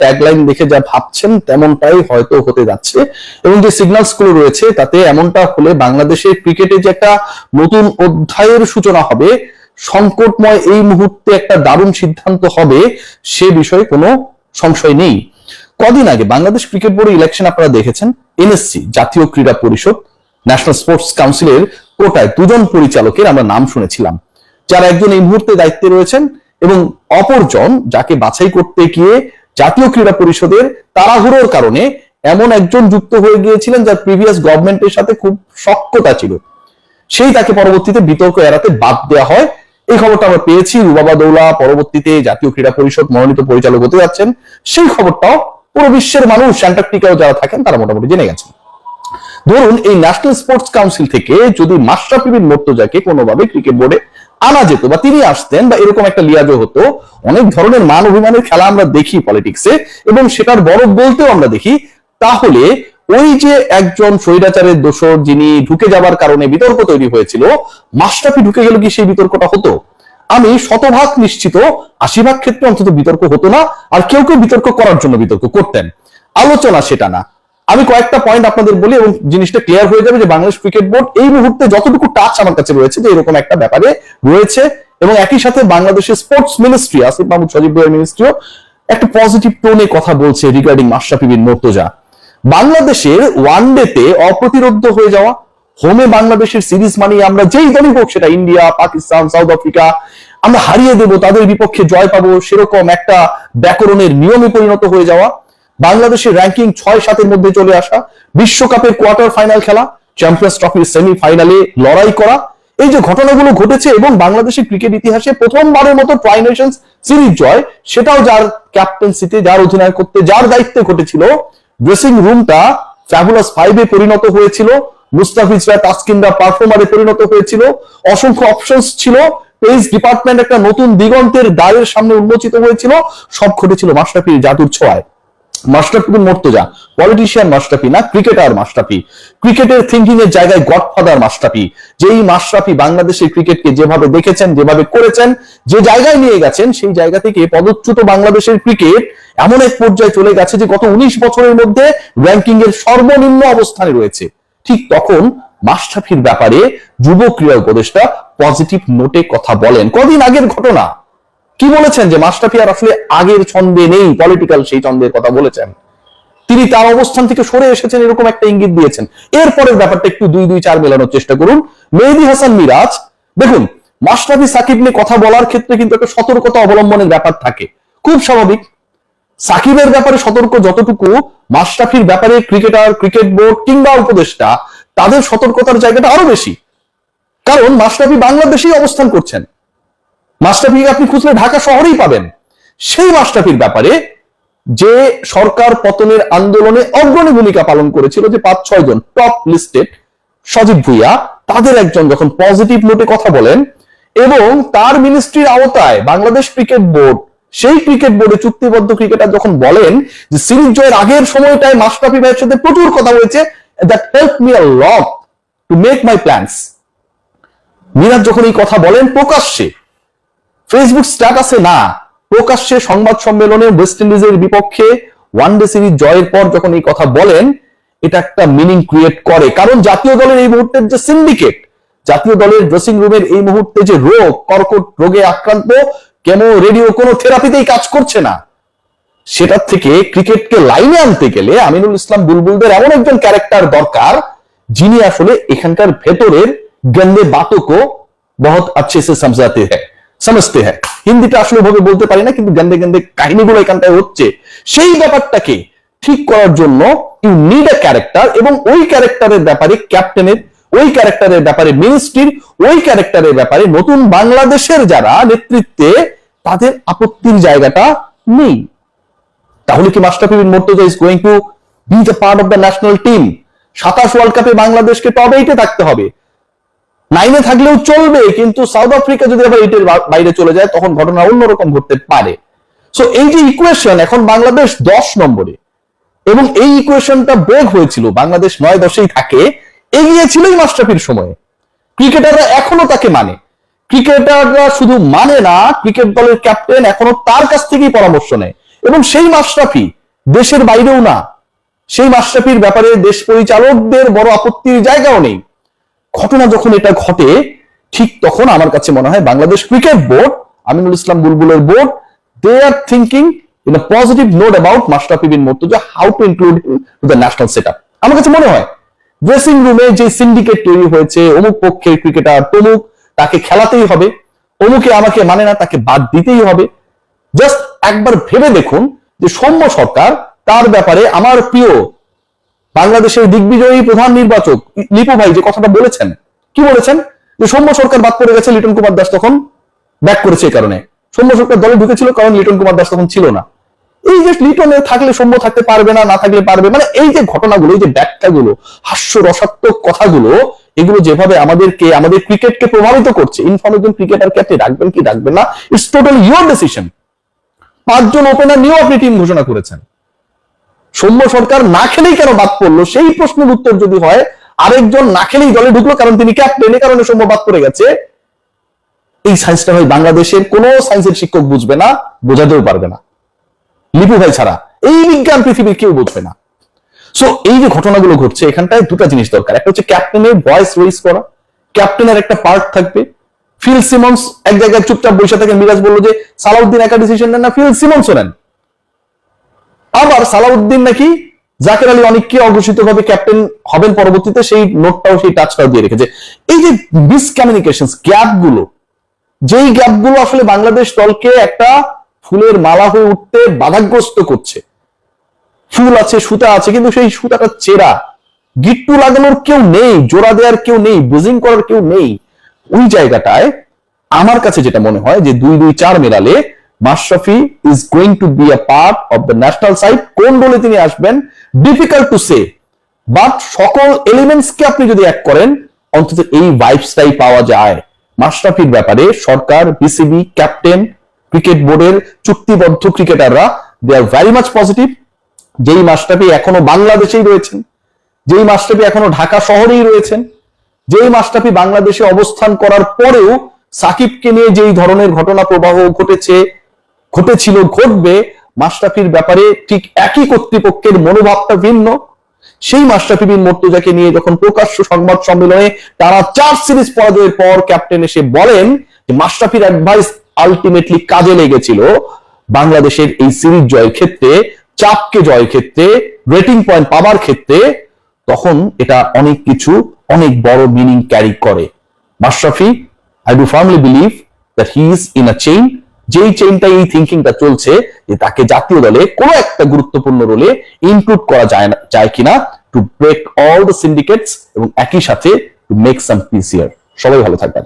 Tagline দেখে যা ভাবছেন, তেমনটাই হয়তো হতে যাচ্ছে। এবং যে সিগন্যালসগুলো রয়েছে, তাতে এমনটা হলে বাংলাদেশের ক্রিকেটে যে একটা নতুন অধ্যায়ের সূচনা হবে, সংকটময় এই মুহূর্তে একটা দারুণ সিদ্ধান্ত হবে, সে বিষয়ে কোনো সংশয় নেই। কদিন আগে বাংলাদেশ ক্রিকেট বোর্ড ইলেকশন আপনারা দেখেছেন এনএসসি জাতীয় ক্রীড়া পরিষদ ন্যাশনাল স্পোর্টস কাউন্সিলের কোটায় দুজন পরিচালকের আমরা নাম শুনেছিলাম, যারা একজন এই মুহূর্তে দায়িত্বে রয়েছেন এবং অপরজন যাকে বাছাই করতে গিয়ে জাতীয় ক্রীড়া পরিষদের তাড়াহুড়োর কারণে এমন একজন যুক্ত হয়ে গিয়েছিলেন যার প্রিভিয়াস গভর্নমেন্টের সাথে খুব সক্ষতা ছিল। সেই তাকে পরবর্তীতে বিতর্ক এড়াতে বাদ দেওয়া হয়। এই খবরটা আমরা পেয়েছি। রুবাবা দৌলা পরবর্তীতে জাতীয় ক্রীড়া পরিষদ মনোনীত পরিচালক হতে যাচ্ছেন। সেই খবরটাও পুরো বিশ্বের মানুষ, অ্যান্টার্কটিকাও যারা থাকেন, তারা মোটামুটি জেনে গেছেন। ধরুন, এই ন্যাশনাল স্পোর্টস কাউন্সিল থেকে যদি মাশরাফি বিন মোর্তজাকে কোনোভাবে ক্রিকেট বোর্ডে আনা যেত বা তিনি আসতেন বা এরকম একটা লিয়াজও হতো। অনেক ধরনের মান অভিমানের খেলা আমরা দেখি পলিটিক্সে এবং সেটার বড় বলতেও আমরা দেখি। তাহলে ওই যে একজন স্বৈরাচারের দোষর যিনি ঢুকে যাবার কারণে বিতর্ক তৈরি হয়েছিল, মাশরাফি ঢুকে গেল কি সেই বিতর্কটা হতো? আমি শতভাগ নিশ্চিত আশি ভাগ ক্ষেত্রে অন্তত বিতর্ক হতো না, আর কেউ কেউ বিতর্ক করার জন্য বিতর্ক করতেন। আলোচনা সেটা না। আমি কয়েকটা পয়েন্ট আপনাদের বলি এবং জিনিসটা ক্লিয়ার হয়ে যাবে যে বাংলাদেশ ক্রিকেট বোর্ড এই মুহূর্তে যতটুকু টাচ আমার কাছে রয়েছে যে এরকম একটা ব্যাপারে রয়েছে এবং একই সাথে বাংলাদেশের স্পোর্টস মিনিস্ট্রি আসিফ মাহমুদ, সজীব ভাইয়ের মিনিস্ট্রিও একটা পজিটিভ টোনে কথা বলছে রিগার্ডিং মাশরাফি বিন মোর্তজা বাংলাদেশের ওয়ান ডেতে অপ্রতিরোধ হয়ে যাওয়া হোমে বাংলাদেশের সিরিজ মানিয়ে আমরা যেই দলই হোক, সেটা ইন্ডিয়া পাকিস্তান সাউথ আফ্রিকা আমরা হারিয়ে দেব, তাদের বিপক্ষে জয় পাবো, সেরকম একটা ব্যাকরণের নিয়মে পরিণত হয়ে যাওয়া। বাংলাদেশের র্যাঙ্কিং ছয় সাতের মধ্যে চলে আসা বিশ্বকাপের কোয়ার্টার ফাইনাল খেলা চ্যাম্পিয়ন্স ট্রফির সেমি ফাইনালে লড়াই করা। এই যে ঘটনাগুলো ঘটেছে এবং বাংলাদেশের ক্রিকেট ইতিহাসে প্রথমবারের মতো ট্রাই নেশনস সিরিজ জয়, সেটাও যার ক্যাপ্টেন্সিতে যার অধিনায়ক করতে যার দায়িত্বে ঘটেছিল ড্রেসিং রুমটা ফ্যাবুলাস ফাইভে পরিণত হয়েছিল, মুস্তাফিজরা তাসকিনরা পারফর্মারে পরিণত হয়েছিল, অসংখ্য অপশনস ছিল পেস ডিপার্টমেন্ট একটা নতুন দিগন্তের দ্বারের সামনে উন্মোচিত হয়েছিল, সব ঘটেছিল মাশরাফির জাদুর ছোঁয়ায়। বিন মোর্তজা পলিটিশিয়ান মাশরাফি না ক্রিকেটার মাশরাফি ক্রিকেটের থিঙ্কিং এর জায়গায় গডফাদার মাশরাফি যেই মাশরাফি বাংলাদেশের ক্রিকেটকে যেভাবে দেখেছেন, যেভাবে করেছেন, যে জায়গায় নিয়ে গেছেন, সেই জায়গা থেকে পদচ্যুত বাংলাদেশের ক্রিকেট এমন এক পর্যায়ে চলে গেছে যে গত উনিশ বছরের মধ্যে র্যাঙ্কিং এর সর্বনিম্ন অবস্থানে রয়েছে। ঠিক তখন মাস্টারফির ব্যাপারে যুব ক্রীড়া উপদেষ্টা পজিটিভ নোটে কথা বলেন। কদিন আগের ঘটনা? কি বলেছেন যে মাস্টাফি আর আসলে আগের ছন্দে নেই পলিটিক্যাল সেই ছন্দের কথা বলেছেন? তিনি তার অবস্থান থেকে সরে এসেছেন, এরকম একটা ইঙ্গিত দিয়েছেন। এরপরের ব্যাপারটা একটু দুই দুই, চার মেলানোর চেষ্টা করুন। মেহেদি হাসান মিরাজ, দেখুন মাস্টাফি সাকিব নিয়ে কথা বলার ক্ষেত্রে কিন্তু একটা সতর্কতা অবলম্বনের ব্যাপার থাকে। খুব স্বাভাবিক। সাকিবের ব্যাপারে সতর্ক যতটুকু, মাশরাফির ব্যাপারে ক্রিকেটার, ক্রিকেট বোর্ড কিংবা উপদেষ্টা, তাদের সতর্কতার জায়গাটা আরও বেশি। কারণ মাস্টাফি বাংলাদেশেই অবস্থান করছেন। মাশরাফিকে আপনি খুঁজলে ঢাকা শহরেই পাবেন। সেই মাশরাফির ব্যাপারে যে সরকার পতনের আন্দোলনে অগ্রণী ভূমিকা পালন করেছিল যে পাঁচ, ছয় জন টপ লিস্টেড সজীব ভুইয়া, তাদের একজন যখন পজিটিভ নোটে কথা বলেন এবং তার মিনিস্ট্রির আওতায় বাংলাদেশ ক্রিকেট বোর্ড সেই ক্রিকেট বোর্ডে চুক্তিবদ্ধ ক্রিকেটার যখন বলেন যে সিরিজ জয়ের আগের সময়টায় মাশরাফি ভাইয়ের সাথে প্রচুর কথা হয়েছে that help me a lot to make my plans Miraz যখন এই কথা বলেন প্রকাশ্যে ফেসবুক স্ট্যাটাসে না প্রকাশ্যে সংবাদ সম্মেলনে ওয়েস্ট ইন্ডিজের বিপক্ষে ওয়ান ডে সিরিজ জয়ের পর যখন এই কথা বলেন এটা একটা মিনিং ক্রিয়েট করে কারণ জাতীয় দলের এই মুহূর্তের যে সিন্ডিকেট জাতীয় দলের ড্রেসিং রুমের এই মুহূর্তে যে রোগ কর্কট রোগে আক্রান্ত কেমো রেডিও কোনো থেরাপিতেই কাজ করছে না সেটার থেকে ক্রিকেটকে লাইনে আনতে গেলে আমিনুল ইসলাম বুলবুলদের এমন একজন ক্যারেক্টার দরকার যিনি আসলে এখানকার ভেতরের গন্দে বাতকো বহুত अच्छे से समझाते हैं সমস্তে হ্যাঁ হিন্দিটা আসলে ভাবে বলতে পারি না কিন্তু গন্ধে গন্ধে কাহিনীগুলো এখানটায় হচ্ছে সেই ব্যাপারটাকে ঠিক করার জন্য ইউ নিড ক্যারেক্টার এবং ওই ক্যারেক্টারের ব্যাপারে ক্যাপ্টেনের ওই ক্যারেক্টারের ব্যাপারে মিনিস্ট্রির ওই ক্যারেক্টারের ব্যাপারে নতুন বাংলাদেশের যারা নেতৃত্বে তাদের আপত্তির জায়গাটা নেই। তাহলে কি master Mortaza is going to be the part of the national team সাতাশ ওয়ার্ল্ড কাপে বাংলাদেশকে টপ এইটে থাকতে হবে। নাইনে থাকলেও চলবে, কিন্তু সাউথ আফ্রিকা যদি আবার এইটের বাইরে চলে যায়, তখন ঘটনা অন্যরকম ঘটতে পারে। সো এই যে ইকুয়েশন এখন বাংলাদেশ দশ নম্বরে। এবং এই ইকুয়েশনটা ব্রেক হয়েছিল বাংলাদেশ নয় দশেই থাকে। এগিয়ে ছিলই মাস্টাফির সময়ে। ক্রিকেটাররা এখনও তাকে মানে। ক্রিকেটাররা শুধু মানে না ক্রিকেট দলের ক্যাপ্টেন এখনও তার কাছ থেকেই পরামর্শ নেয়। এবং সেই মাশরাফি দেশের বাইরেও না। সেই মাশরাফির ব্যাপারে দেশ পরিচালকদের বড় আপত্তির জায়গাও নেই। ঘটনা যখন এটা ঘটে, ঠিক তখন আমার কাছে মনে হয় Bangladesh cricket board, Aminul Islam বুলবুলের board they are thinking in a positive note about Mashrafe bin Mortaza how to include to the national set আমার কাছে মনে হয় ড্রেসিং রুমে যে সিন্ডিকেট তৈরি হয়েছে, অমুক পক্ষের ক্রিকেটার তমুক, তাকে খেলাতেই হবে, অমুকে আমাকে মানে না, তাকে বাদ দিতেই হবে। জাস্ট একবার ভেবে দেখুন যে সৌম্য সরকার তার ব্যাপারে আমার প্রিয় বাংলাদেশের দিগ্বিজয়ী প্রধান নির্বাচক লিপু ভাই যে কথাটা বলেছেন, কি বলেছেন? যে সৌম্য সরকার বাদ পড়ে গেছে লিটন কুমার দাস তখন ব্যাক করেছে এই কারণে। সৌম্য সরকার দলে ঢুকেছিল কারণ লিটন কুমার দাস তখন ছিল না। এই যে লিটনে থাকলে সৌম্য থাকতে পারবে না না থাকলে পারবে মানে এই যে ঘটনাগুলো, এই যে ব্যাখ্যাগুলো হাস্য রসাত্মক কথাগুলো, এগুলো যেভাবে আমাদেরকে, আমাদের ক্রিকেটকে প্রভাবিত করছে ইনফর্ম একজন ক্রিকেটারকে আপনি রাখবেন কি রাখবেন না ইটস টোটাল ইউর ডিসিশন পাঁচজন ওপেনার নিয়েও আপনি টিম ঘোষণা করেছেন। সৌম্য সরকার না খেলেই কেন বাদ পড়ল? সেই প্রশ্নের উত্তর যদি হয়, আরেকজন না খেলেই দলে ঢুকলো কারণ তিনি ক্যাপ্টেন এই কারণে সৌম্য বাদ পড়ে গেছে। এই সায়েন্সটা হয় বাংলাদেশের কোন সায়েন্সের শিক্ষক বুঝবে না, বোঝাতেও পারবে না। লিপু ভাই ছাড়া, এই বিজ্ঞান পৃথিবীর কেউ বুঝবে না। সো এই যে ঘটনাগুলো ঘটছে, এখানটায় দুটো জিনিস দরকার। একটা হচ্ছে ক্যাপ্টেনের ভয়েস রেইজ করা। ক্যাপ্টেনের একটা পার্ট থাকবে। ফিল সিমন্স এক জায়গায় চুপচাপ বসে থেকে মিরাজ বলল যে, সালাউদ্দিন একা ডিসিশন নেন না ফিল সিমন্সও নেন। আবার সালাউদ্দিন নাকি জাকের আলী অনেককে অঘোষিত ভাবে ক্যাপ্টেন হবেন পরবর্তীতে, সেই নোটটাও সেই টাচটাও দিয়ে রেখেছে। এই যে মিসকমিউনিকেশন গ্যাপগুলো যেই গ্যাপগুলো আসলে বাংলাদেশ দলকে একটা ফুলের মালা হয়ে উঠতে বাধাগ্রস্ত করছে। ফুল আছে, সুতা আছে, কিন্তু সেই সুতাটা চেরা গিট্টু লাগানোর কেউ নেই, জোড়া দেওয়ার কেউ নেই বুজিং করার কেউ নেই। ওই জায়গাটায় আমার কাছে যেটা মনে হয় যে দুই দুই চার মেলালে Mashrafe is going to be a part of the national side কোন রোলে তিনি আসবেন? ডিফিকাল্ট টু সে বাট সকল এলিমেন্টস কে আপনি যদি এক করেন, অন্তত এই ভাইবসটাই পাওয়া যায়। মাশরাফির ব্যাপারে সরকার বিসিবি ক্যাপ্টেন ক্রিকেট বোর্ডের চুক্তিবদ্ধ ক্রিকেটাররা they are very much positive যেই মাশরাফি এখনও বাংলাদেশেই রয়েছেন, যেই মাশরাফি এখনও ঢাকা শহরেই রয়েছেন, যেই মাশরাফি বাংলাদেশে অবস্থান করার পরেও সাকিবকে নিয়ে যেই ধরনের ঘটনা প্রবাহ ঘটেছে ঘটেছিল, ঘটবে। মাশরাফির ব্যাপারে ঠিক একই কর্তৃপক্ষের মনোভাবটা ভিন্ন। সেই মাশরাফি বিন মর্তুজাকে নিয়ে যখন প্রকাশ্য সংবাদ সম্মেলনে তারা চার সিরিজ পরাজয়ের পর ক্যাপ্টেন এসে বলেন যে মাশরাফির অ্যাডভাইস আলটিমেটলি কাজে লেগেছিল। বাংলাদেশের এই সিরিজ জয়ের ক্ষেত্রে, চাপকে জয়ের ক্ষেত্রে রেটিং পয়েন্ট পাবার ক্ষেত্রে তখন এটা অনেক কিছু, অনেক বড় মিনিং ক্যারি করে। Mashrafe I do firmly believe that he is in a chain যেই চেইনটা এই থিঙ্কিংটা চলছে, যে তাকে জাতীয় দলে কোনো একটা গুরুত্বপূর্ণ রোলে ইনক্লুড করা যায় না, যায় কিনা to break all the syndicates এবং একই সাথে to make some peace year সবাই ভালো থাকবেন।